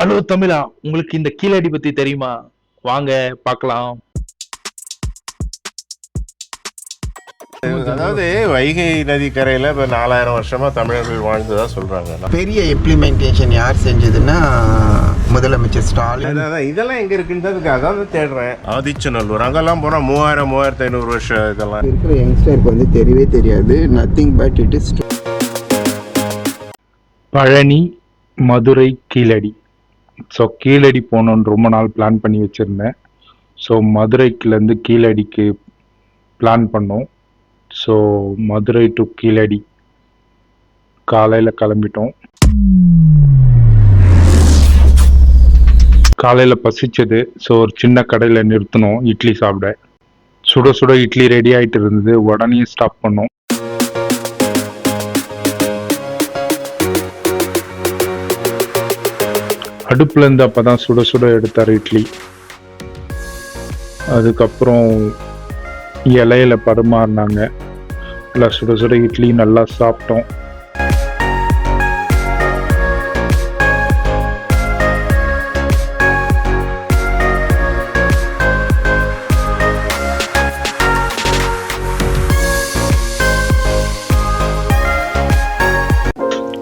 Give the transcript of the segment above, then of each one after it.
Hello தமிழா உங்களுக்கு இந்த கீழடி பத்தி தெரியுமா? வாங்க பார்க்கலாம். அதாவது வைகை நதி கரையில இப்ப நாலாயிரம் வருஷமா தமிழர்கள் வாழ்ந்ததா சொல்றாங்க. பெரிய இம்ப்ளிமெண்டேஷன் யார் செஞ்சதுன்னா முதலமைச்சர் ஸ்டாலின். இதெல்லாம் எங்க இருக்குன்றதுக்கு அதான் தேடுறேன். ஆதிச்சநல்லூர் அங்கெல்லாம் போனா மூவாயிரம் மூவாயிரத்தி ஐநூறு வருஷம் இதெல்லாம். இருக்கிற யங்ஸ்டருக்கு வந்து தெரியவே தெரியாது. Nothing but it is Palani Madurai Keezhadi. So Keezhadi போகணுன்னு ரொம்ப நாள் பிளான் பண்ணி வச்சுருந்தேன். ஸோ மதுரைக்குலேருந்து கீழடிக்கு பிளான் பண்ணோம். ஸோ மதுரை டு கீழடி காலையில் கிளம்பிட்டோம். காலையில் பசிச்சது. ஸோ ஒரு சின்ன கடையில் நிறுத்தினோம் இட்லி சாப்பிட. சுட சுட இட்லி ரெடி ஆகிட்டு இருந்தது. உடனே ஸ்டாப் பண்ணோம். அடுப்பில் இருந்து அப்பதான் சுட சுட எடுத்தார் இட்லி. அதுக்கப்புறம் இலையில பரிமாறினாங்க நல்லா சுட சுட இட்லி நல்லா சாப்பிட்டோம்.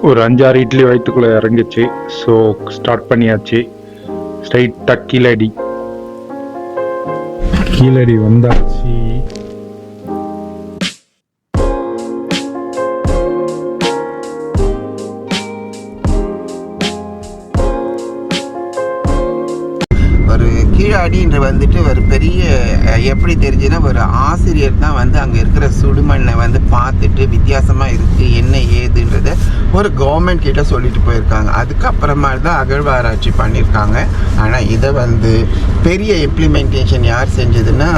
ஒரு அஞ்சாறு இட்லி வயிற்றுக்குள்ளே இறங்குச்சு. ஸோ ஸ்டார்ட் பண்ணியாச்சு. ஸ்ட்ரைட்டாக கீழடி. கீழடி வந்தாச்சு. அங்கே இருக்கிற சுடுமண்ணை வந்து பார்த்துட்டு வித்தியாசமாக இருக்குது என்ன ஏதுன்றத ஒரு கவர்மெண்ட் கிட்ட சொல்லிட்டு போயிருக்காங்க. அதுக்கப்புறமா தான் அகழ்வாராய்ச்சி பண்ணியிருக்காங்க. ஆனால் இதை வந்து பெரிய இம்ப்ளிமெண்டேஷன் யார் செஞ்சதுன்னா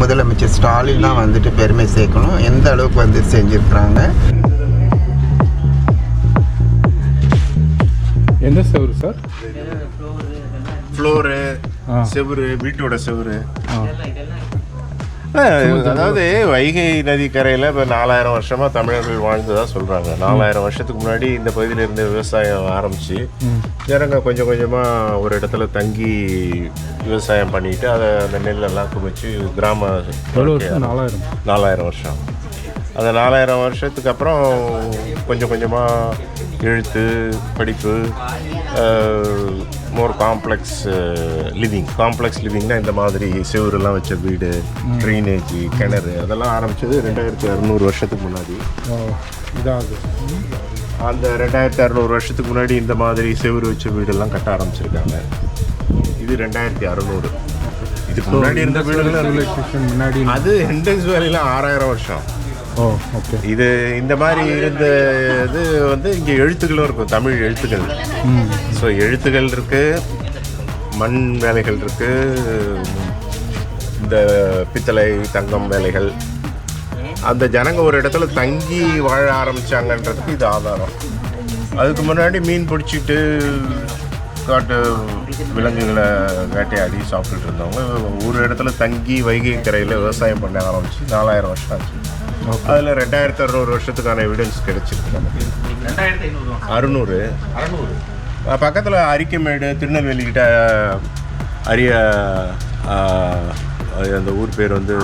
முதலமைச்சர் ஸ்டாலின் தான் வந்துட்டு பெருமை சேர்க்கணும். எந்த அளவுக்கு வந்து செஞ்சுருக்குறாங்க? எந்த செவரு சார்? ஃப்ளோரு. செவுரு வீட்டோட செவுரு. அதாவது வைகை நதி கரையில இப்ப நாலாயிரம் வருஷமா தமிழர்கள் வாழ்ந்ததா சொல்றாங்க. நாலாயிரம் வருஷத்துக்கு முன்னாடி இந்த பகுதியில இருந்து விவசாயம் ஆரம்பிச்சு ஜனங்க கொஞ்சம் கொஞ்சமா ஒரு இடத்துல தங்கி விவசாயம் பண்ணிட்டு அதை அந்த நெல்லெல்லாம் குமிச்சு கிராம நாலாயிரம். நாலாயிரம் வருஷம். அந்த நாலாயிரம் வருஷத்துக்கு அப்புறம் கொஞ்சம் கொஞ்சமாக எழுத்து படிப்பு மோர் காம்ப்ளெக்ஸ் லிவிங் காம்ப்ளெக்ஸ் லிவிங்னா இந்த மாதிரி செவரெல்லாம் வச்ச வீடு ட்ரைனேஜ் கிணறு அதெல்லாம் ஆரம்பிச்சது ரெண்டாயிரத்தி அறநூறு வருஷத்துக்கு முன்னாடி. இதாகுது அந்த ரெண்டாயிரத்தி அறநூறு வருஷத்துக்கு முன்னாடி இந்த மாதிரி செவுரு வச்ச வீடெல்லாம் கட்ட ஆரம்பிச்சிருக்காங்க. இது ரெண்டாயிரத்தி அறநூறு. இதுக்கு முன்னாடி இருந்த. சிவிலைசேஷன் முன்னாடி அது இண்டஸ் வேலையில் ஆறாயிரம் வருஷம். இது இந்த மாதிரி இருந்த இது வந்து இங்கே எழுத்துக்களும் இருக்கும் தமிழ் எழுத்துக்கள். ஸோ எழுத்துக்கள் இருக்கு மண் வேலைகள் இருக்கு இந்த பித்தளை தங்கம் வேலைகள். அந்த ஜனங்க ஒரு இடத்துல தங்கி வாழ ஆரம்பிச்சாங்கன்றதுக்கு இது ஆதாரம். அதுக்கு முன்னாடி மீன் பிடிச்சிட்டு காட்டு விலங்குகளை வேட்டையாடி சாப்பிட்டுட்டு இருந்தவங்க ஒரு இடத்துல தங்கி வைகை கரையில் விவசாயம் பண்ண ஆரம்பிச்சு நாலாயிரம் வருஷம் ஆச்சு. அதில் ரெண்டாயிரத்தி அறுநூறு வருஷத்துக்கான எவிடன்ஸ் கிடைச்சிருக்கு. நமக்கு அறுநூறு. அறுநூறு. பக்கத்தில் அரிக்கமேடு திருநெல்வேலி கிட்ட அரிய அந்த ஊர் பேர் வந்து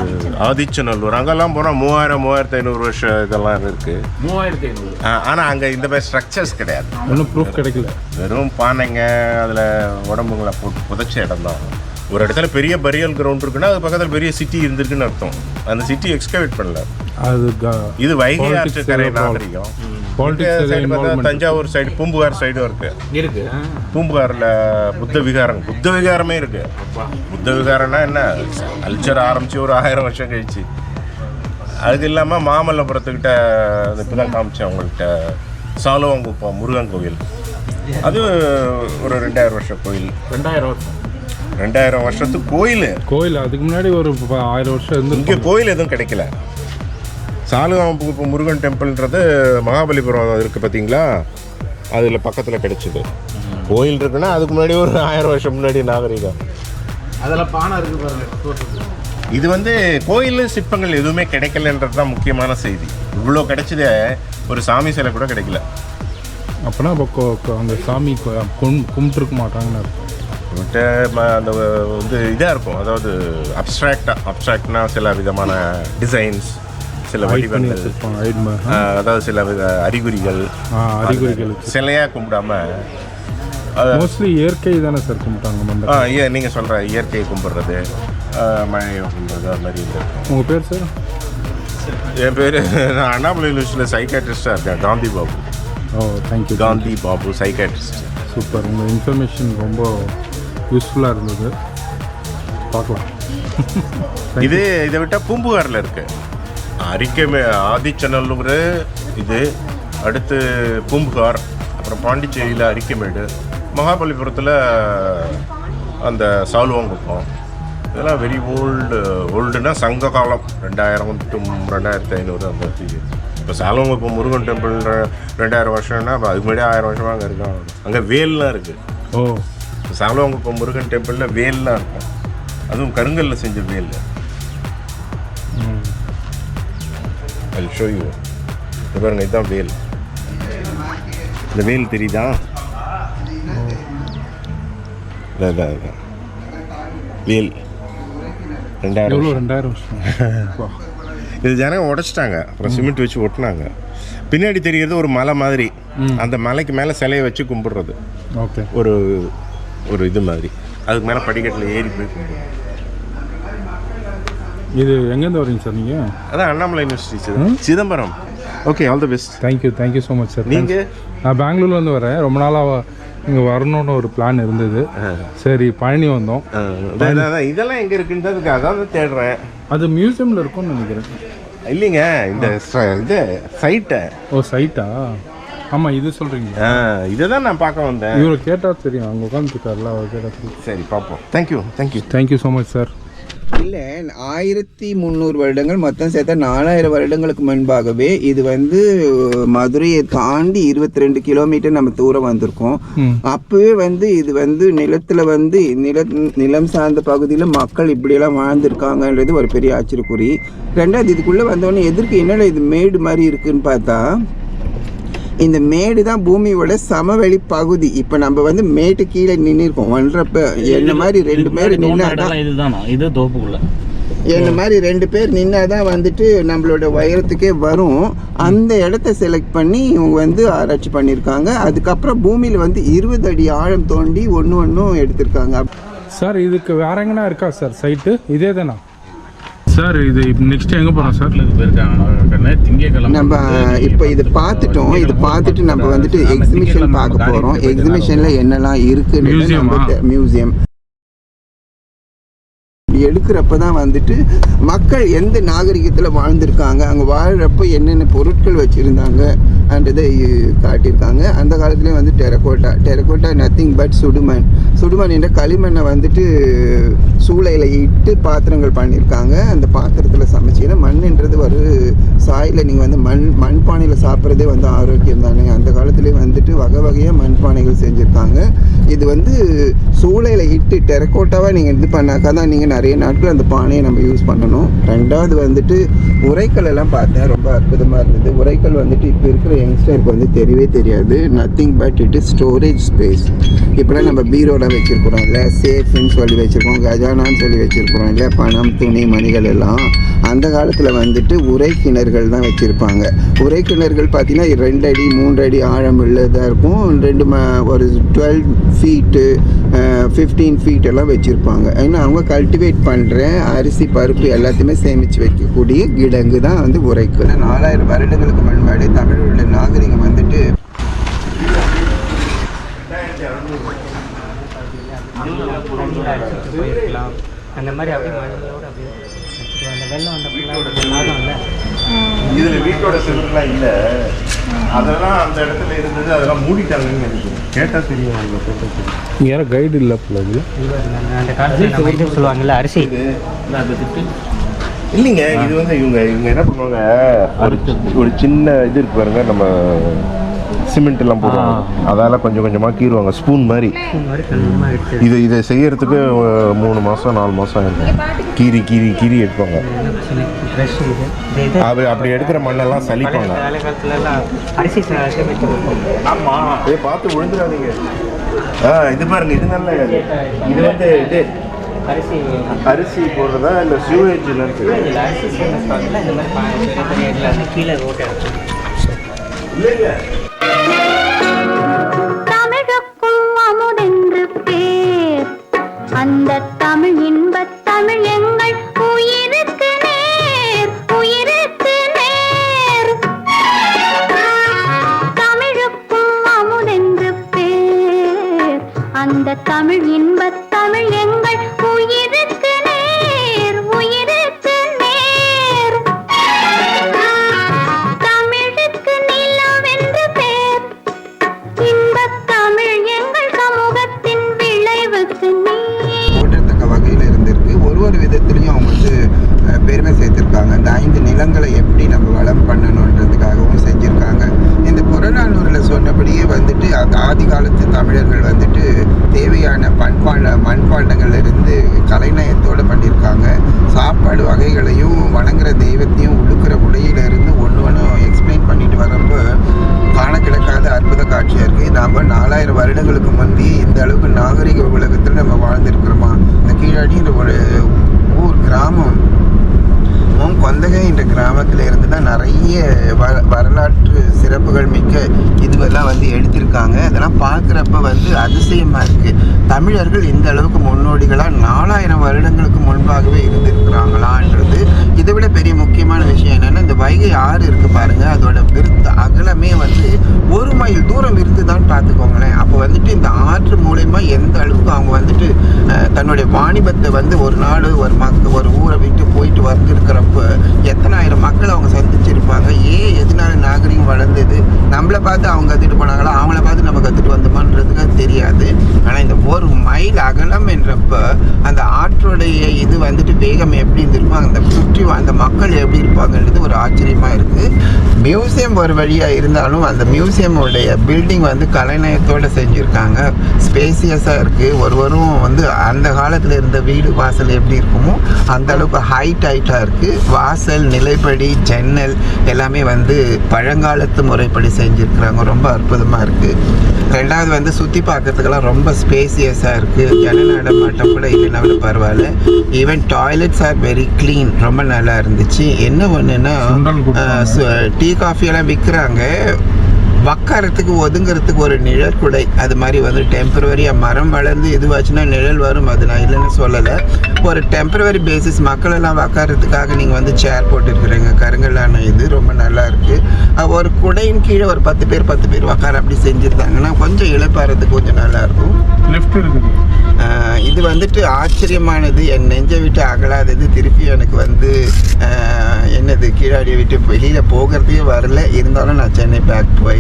ஆதிச்சநல்லூர். அங்கெல்லாம் போனால் மூவாயிரம் மூவாயிரத்தி ஐநூறு வருஷம் இதெல்லாம் இருக்குது மூவாயிரத்தி ஐநூறு. ஆனால் அங்கே இந்த மாதிரி ஸ்ட்ரக்சர்ஸ் கிடையாது. ஒன்றும் ப்ரூஃப் கிடைக்கல. வெறும் பானைங்க அதில் உடம்புங்களை போட்டு புதைச்ச இடம் தான். ஒரு இடத்துல பெரிய பரியல் கிரவுண்ட் இருக்குன்னா அது பக்கத்தில் பெரிய சிட்டி இருந்திருக்குன்னு அர்த்தம். அந்த சிட்டி எக்ஸ்கவேட் பண்ணல. அது இது வைகை கரை நாகரிகம். தஞ்சாவூர் சைடு பூம்புகார் சைடும் இருக்கு. இருக்கு. பூம்புகாரில் புத்த விகாரம் புத்த விகாரமே இருக்கு. புத்த விகாரம்னா என்ன? கல்ச்சர் ஆரம்பிச்சு ஒரு ஆயிரம் வருஷம் கழிச்சு. அதுக்கு இல்லாமல் மாமல்லபுரத்துக்கிட்ட அது இப்போ தான் காமிச்சேன் அவங்கள்ட்ட சாலுவங்குப்பம் முருகன் கோவில். அது ஒரு ரெண்டாயிரம் வருஷம் கோயில். ரெண்டாயிரம் வருஷம். ரெண்டாயிரம் வருஷத்துக்கு கோயில். கோயில் அதுக்கு முன்னாடி ஒரு ஆயிரம் வருஷம் இருந்து இங்கே கோயில் எதுவும் கிடைக்கல. சாலுவங்குப்பம் முருகன் டெம்பிள்ன்றது மகாபலிபுரம் இருக்குது பார்த்தீங்களா அதில் பக்கத்தில் கிடைச்சிது. கோயில் இருக்குன்னா அதுக்கு முன்னாடி ஒரு ஆயிரம் வருஷம் முன்னாடி நாகரிகம். அதில் பானை இருக்கு பாருங்க இது வந்து கோயில் சிற்பங்கள் எதுவுமே கிடைக்கலன்றது தான் முக்கியமான செய்தி. இவ்வளோ கிடைச்சதே ஒரு சாமி சிலை கூட கிடைக்கல. அப்போனா இப்போ கொ- கொ- அந்த சாமி கும்பிட்டுருக்க மாட்டாங்கன்னு அர்த்தம். ம- அந்த வந்து இதாக இருக்கும். அதாவது அப்ட்ராக்டாக அப்ட்ராக்ட்னா சில விதமான டிசைன்ஸ் சில வடிவங்கள் அதாவது சில வித அறிகுறிகள் அறிகுறிகள் சிலையாக கும்பிடாம மோஸ்ட்லி இயற்கை தானே சார் கும்பிட்டாங்க ஆ ஏ நீங்கள் சொல்கிற இயற்கையை கும்பிட்றது மழையை கும்பிட்றது அது மாதிரி இருக்கும் உங்கள் பேர் சார் என் பேர் நான் அண்ணாமலை யூனிவர்சிட்டியில் சைக்காட்ரிஸ்டாக இருக்கேன் Gandhi Babu. Oh thank you Gandhi Babu psychiatrist super உங்கள் இன்ஃபர்மேஷன் ரொம்ப யூஸ்ஃபுல்லாக இருந்தது. பார்க்கலாம். இது இதை விட்டால் பூம்புகாரில் இருக்கு. அரிக்கமே ஆதிச்சநல்லூர் இது அடுத்து பூம்புகார் அப்புறம் பாண்டிச்சேரியில் அரிக்கமேடு மகாபலிபுரத்தில் அந்த சால்வாங்குப்பம் இதெல்லாம் வெரி ஓல்டு ஓல்டுனா சங்க காலம் ரெண்டாயிரம் டு ரெண்டாயிரத்தி ஐநூறு அந்த. இப்போ சால்வாங்குப்பம் முருகன் டெம்பிள் ரெண்டாயிரம் வருஷம்னா அதுக்கு முன்னாடி ஆயிரம் வருஷமாக அங்கே இருக்கான் அங்கே வேல்லாம் இருக்குது ஓ. சாலவங்குப்பம் முருகன் டெம்பிளில் வேல்லாம் இருக்கும். அதுவும் கருங்கல்ல செஞ்ச வேல். ஐ ஷோ யூ இது பாருங்க இதுதான் வேல். இந்த வேல் தெரியுதா? இதான். வேல். ரெண்டாயிரம். ரெண்டாயிரம். இது ஜனங்க உடைச்சிட்டாங்க. அப்புறம் சிமெண்ட் வச்சு ஒட்டினாங்க. பின்னாடி தெரிகிறது ஒரு மலை மாதிரி. அந்த மலைக்கு மேலே சிலையை வச்சு கும்பிடுறது. ஓகே. ஒரு ஒரு இது மாதிரி. அதுக்கு மேலே படிக்கட்டில் ஏறி போய் கும்பிடுவோம். இது எங்கேருந்து வரீங்க சார் நீங்கள் அதான் Annamalai university Chidambaram. Chidambaram okay all the best thank you thank you so much sir நீங்க? நான் பெங்களூர்லேருந்து வரேன். ரொம்ப நாளாக இங்கே வரணும்னு ஒரு பிளான் இருந்தது. சரி பழனி வந்தோம். இதெல்லாம் எங்கே இருக்குன்றதுக்கு அதான் தான் தேடுறேன். அது மியூசியமில் இருக்கும்னு நினைக்கிறேன். இல்லைங்க இந்த இது சைட்டை ஓ சைட்டா ஆமாம் இது சொல்கிறீங்களா இதை தான் நான் பார்க்க வந்தேன். இவரை கேட்டால் தெரியும் அங்கே உட்காந்துருக்காருல அவர் கேட்டால் சரி பார்ப்போம். Thank you thank you thank you so much sir இல்லை ஆயிரத்தி முந்நூறு வருடங்கள் மொத்தம் சேர்த்தா நாலாயிரம் வருடங்களுக்கு முன்பாகவே இது வந்து மதுரையை தாண்டி இருபத்தி ரெண்டு கிலோமீட்டர் நம்ம தூரம் வந்திருக்கோம். அப்பவே வந்து இது வந்து நிலத்துல வந்து நில நிலம் சார்ந்த பகுதியில் மக்கள் இப்படியெல்லாம் வாழ்ந்திருக்காங்கன்றது ஒரு பெரிய ஆச்சரியக்குறி. ரெண்டாவது இதுக்குள்ளே வந்தோடனே எதிர்க்கு என்னடா இது மேடு மாதிரி இருக்குன்னு பார்த்தா இந்த மேடு தான் பூமியோட சமவெளி பகுதி இப்போ நம்ம வந்து மேட்டு கீழே நின்றுருக்கோம் ஒன்றரை என்ன மாதிரி ரெண்டு பேர் நின்னாதான் இடம்லாம் இதுதானா? இது தோப்புக்குள்ள. என்ன மாதிரி ரெண்டு பேர் நின்னாதான் வந்துட்டு நம்மளோட உயரத்துக்கே வரும். அந்த இடத்த செலக்ட் பண்ணி இவங்க வந்து ஆராய்ச்சி பண்ணியிருக்காங்க அதுக்கப்புறம் பூமியில் வந்து இருபது அடி ஆழம் தோண்டி ஒன்று ஒன்றும் எடுத்திருக்காங்க. சார் இதுக்கு வேற எங்கன்னா இருக்கா சார் சைட்டு இதே தானா? சார் இது நெக்ஸ்ட் எங்கே போகிறோம் சார்? போயிருக்காங்க. நம்ம இப்போ இது பார்த்துட்டோம். இது பார்த்துட்டு நம்ம வந்துட்டு எக்ஸிபிஷன் பார்க்க போகிறோம் எக்ஸிபிஷனில் என்னெல்லாம் இருக்குன்னு? மியூசியம் எடுக்கிறப்ப தான் வந்துட்டு மக்கள் எந்த நாகரிகத்தில் வாழ்ந்திருக்காங்க அங்கே வாழ்கிறப்ப என்னென்ன பொருட்கள் வச்சுருந்தாங்க அன்றதை காட்டியிருக்காங்க. அந்த காலத்துலேயே வந்து டெரகோட்டா. டெரகோட்டா நத்திங் பட் சுடுமண். சுடுமண் என்ற களிமண்ணை வந்துட்டு சூளையில் இட்டு பாத்திரங்கள் பண்ணியிருக்காங்க அந்த பாத்திரத்தில் சமைச்சிங்கன்னா மண்ணுன்றது ஒரு சாயில் நீங்கள் வந்து மண் மண்பானையில் சாப்பிட்றதே வந்து ஆரோக்கியம் தானே. அந்த காலத்துலேயே வந்துட்டு வகை வகையாக மண்பானைகள் செஞ்சுருக்காங்க. இது வந்து சூளையில் இட்டு டெரக்கோட்டாவாக நீங்கள் இது பண்ணாக்கா தான் நீங்கள் நிறைய நாட்கள் அந்த பானையை நம்ம யூஸ் பண்ணணும். ரெண்டாவது வந்துட்டு உரைக்கல் எல்லாம் பார்த்தேன் ரொம்ப அற்புதமாக இருந்தது. உரைக்கல் வந்துட்டு இப்போ இருக்கிற யங்ஸ்டருக்கு வந்து தெரியவே தெரியாது. Nothing but it is storage space இப்போலாம் நம்ம பீரோலாம் வச்சுருக்கிறோம் இல்லை சேஃப்னு சொல்லி வச்சுருக்கோம் கஜானான்னு சொல்லி வச்சுருக்கிறோம் இல்லை பணம் துணி மணிகள் எல்லாம். அந்த காலத்தில் வந்துட்டு உரை கிணறுகள் தான் வச்சுருப்பாங்க. உரை கிணறுகள் பார்த்தீங்கன்னா ரெண்டு அடி மூன்று அடி ஆழம் உள்ளதாக இருக்கும். ரெண்டு ம ஒரு டுவெல் ஃபீட்டு ஃபிஃப்டீன் ஃபீட் எல்லாம் வச்சுருப்பாங்க. ஏன்னா அவங்க கல்டிவேட் பண்ணுற அரிசி பருப்பு எல்லாத்தையுமே சேமித்து வைக்கக்கூடிய கிடங்கு தான் வந்து உரைக்கு. நாலாயிரம் வருடங்களுக்கு முன்னாடி தமிழோட நாகரிகம் வந்துட்டு போயிருக்கலாம் அந்த மாதிரி அப்படியே மழையோட அப்படியே அந்த வெள்ளம் இல்லை இதில் வீட்டோட செவரெலாம் இல்லை. அதெல்லாம் அந்த இடத்துல இருந்தது அதெல்லாம் மூடிட்டாங்கன்னு நினைக்கிறேன். கேட்டால் தெரியும் அவங்க கேட்டால் தெரியும் இங்கே யாரும் கைடு இல்லை போல இது. அந்த காலத்தில் நம்ம இது சொல்லுவாங்கல்ல அரிசி. இல்லைங்க இது வந்து இவங்க இவங்க என்ன பண்ணுவாங்க? ஒரு சின்ன இது இருக்கு பாருங்க நம்ம சிமெண்ட் எல்லாம் போடுவாங்க அதால கொஞ்சம் கொஞ்சமாக கீறுவாங்க. ஸ்பூன் மாதிரி. இது இதை செய்யறதுக்கு மூணு மாதம் நாலு மாதம் ஆயிருக்கும் கீறி கீறி கீறி எடுப்பாங்க. அது அப்படி எடுக்கிற மண்ணெல்லாம் சலிப்பாங்க. பார்த்து விழுந்துடாதீங்க ஆ இது பாருங்க இது நல்ல இது. வந்து இது. அரிசி அரிசி போடுறதா இல்லை சியூவேஜ் இல்லை அரிசி கீழே ஓட்டை இல்லை இல்லை பண்பாண்ட இருந்து கலைநயத்தோடு பண்ணியிருக்காங்க. சாப்பாடு வகைகளையும் வணங்குற தெய்வத்தையும் உழுக்கிற உடையில இருந்து ஒன்று ஒன்றும் எக்ஸ்பிளைன் பண்ணிட்டு வரப்போ காண கிடக்காத அற்புத காட்சியாக இருக்குது நாம் நாலாயிரம் வருடங்களுக்கு முந்தி இந்த அளவுக்கு நாகரிக உலகத்தில் நம்ம வாழ்ந்திருக்கிறோமா? இந்த கீழடின்ற ஒரு ஊர் கிராமம் உம் கொந்தகை என்ற கிராமத்தில் இருந்து தான் நிறைய வ வரலாற்று சிறப்புகள் மிக்க இதுவெல்லாம் வந்து எடுத்திருக்காங்க. அதெல்லாம் பார்க்குறப்ப வந்து அதிசயமாக இருக்குது தமிழர்கள் இந்த அளவுக்கு முன்னோடிகளாக நாலாயிரம் வருடங்களுக்கு முன்பாகவே இருந்திருக்கிறாங்களான்றது. இதை விட பெரிய முக்கியமான விஷயம் என்னென்னா இந்த வைகை ஆறு இருக்குது பாருங்கள் அதோட விருத்த அகலமே வந்து ஒரு மைல் தூரம் இருந்து தான் பார்த்து வந்துட்டு இந்த ஆற்று மூலயமா எந்த அளவுக்கு அவங்க வந்துட்டு தன்னுடைய வாணிபத்தை வந்து ஒரு நாடு ஒரு மக்க ஒரு ஊரை விட்டு போயிட்டு வந்திருக்கிறப்ப எத்தனாயிரம் மக்கள் அவங்க சந்திச்சிருப்பாங்க? ஏன் எதனால நாகரிகம் வளர்ந்தது? நம்மளை பார்த்து அவங்க கற்றுட்டு போனாங்களா? அவங்கள பார்த்து நம்ம கற்றுட்டு வந்தோமான்றதுக்கு தெரியாது. ஆனால் இந்த ஒரு மைல் அகலம் என்றப்ப அந்த ஆற்றுடைய இது வந்துட்டு வேகம் எப்படி இருந்திருக்கும் அந்த சுற்றி அந்த மக்கள் எப்படி இருப்பாங்கன்றது ஒரு ஆச்சரியமாக இருக்குது மியூசியம் ஒரு வழியாக இருந்தாலும் அந்த மியூசியமுடைய பில்டிங் வந்து கலைநயத்தோடு செஞ்சுருக்காங்க. ஸ்பேசியஸாக இருக்குது ஒருவரும் வந்து அந்த காலத்தில் இருந்த வீடு வாசல் எப்படி இருக்குமோ அந்த அளவுக்கு ஹைட் ஹைட்டாக இருக்குது வாசல் நிலைப்படி ஜன்னல் எல்லாமே வந்து பழங்காலத்து முறைப்படி செஞ்சுருக்குறாங்க. ரொம்ப அற்புதமாக இருக்குது ரெண்டாவது வந்து சுற்றி பார்க்கறதுக்கெல்லாம் ரொம்ப ஸ்பேசியஸாக இருக்குது ஜன நடமாட்டம் கூட இல்லைனாலும் பரவாயில்ல. Even toilets are very clean ரொம்ப நல்லா இருந்துச்சு. என்ன ஒன்றுன்னா. டீ காஃபியெல்லாம் விற்கிறாங்க உக்காரத்துக்கு ஒதுங்கிறதுக்கு ஒரு நிழல் குடை. அது மாதிரி வந்து டெம்பரவரியாக மரம் வளர்ந்து இதுவாச்சுன்னா நிழல் வரும் அது. நான் இல்லைன்னு சொல்லலை. ஒரு டெம்பரவரி பேசிஸ் மக்கள் எல்லாம் உக்காரத்துக்காக நீங்கள் வந்து சேர் போட்டுருக்குறீங்க. கருங்கல்லான இது ரொம்ப நல்லா இருக்குது ஒரு குடையின் கீழே ஒரு பத்து பேர் பத்து பேர் உக்கார அப்படி செஞ்சுருந்தாங்கன்னா கொஞ்சம் இழப்பாறதுக்கு கொஞ்சம் நல்லா இருக்கும். லிஃப்ட் இருக்குது. இது வந்துட்டு ஆச்சரியமானது. என் நெஞ்சை விட்டு அகலாதது. திருப்பி எனக்கு வந்து என்னது கீழாடியை விட்டு வெளியில் போகிறதுக்கே வரல. இருந்தாலும் நான் சென்னை பேக் போய்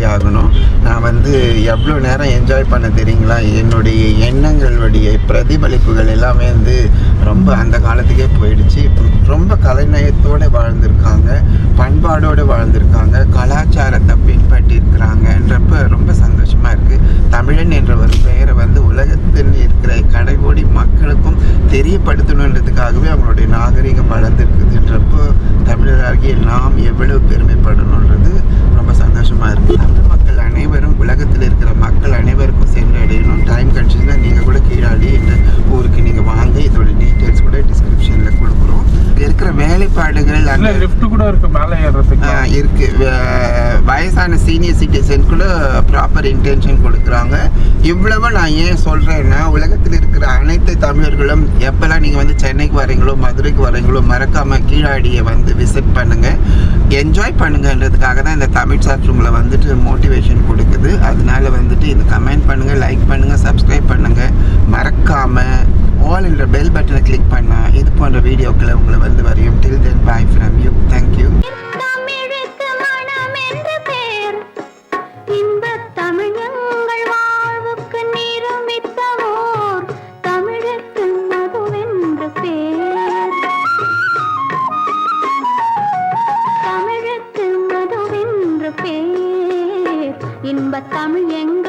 வந்து எவ்வளோ நேரம் என்ஜாய் பண்ண தெரியுங்களா? என்னுடைய எண்ணங்களுடைய பிரதிபலிப்புகள் எல்லாமே வந்து ரொம்ப அந்த காலத்துக்கே போயிடுச்சு. ரொம்ப கலைநயத்தோடு வாழ்ந்திருக்காங்க பண்பாடோடு வாழ்ந்திருக்காங்க கலாச்சாரத்தை பின்பற்றிருக்கிறாங்கன்றப்ப ரொம்ப சந்தோஷமாக இருக்குது தமிழன் என்ற ஒரு பெயரை வந்து உலகத்தில் இருக்கிற கடைகோடி மக்களுக்கும் தெரியப்படுத்தணுன்றதுக்காகவே அவங்களுடைய நாகரிகம் வளர்ந்துருக்குதுன்றப்போ தமிழராகிய நாம் எவ்வளவு பெருமைப்படணுன்றது ரொம்ப சந்தோஷம் சீனியர் சிட்டிசனுக்குள்ளே ப்ராப்பர் இன்டென்ஷன் கொடுக்குறாங்க. இவ்வளவு நான் ஏன் சொல்கிறேன்னா உலகத்தில் இருக்கிற அனைத்து தமிழர்களும் எப்போல்லாம் நீங்கள் வந்து சென்னைக்கு வரீங்களோ மதுரைக்கு வரீங்களோ மறக்காமல் கீழாடியை வந்து விசிட் பண்ணுங்கள் என்ஜாய் பண்ணுங்கன்றதுக்காக தான் இந்த தமிழ் சாட் ரூமில் வந்துட்டு மோட்டிவேஷன் கொடுக்குது. அதனால வந்துட்டு இது கமெண்ட் பண்ணுங்கள் லைக் பண்ணுங்கள் சப்ஸ்கிரைப் பண்ணுங்கள் மறக்காமல் ஆல் என்ற பெல் பட்டனை கிளிக் பண்ணால் இது போன்ற வீடியோக்களை உங்களை வந்து வரையும். Till then bye from you thank you நம்ம தமிழ் எங்க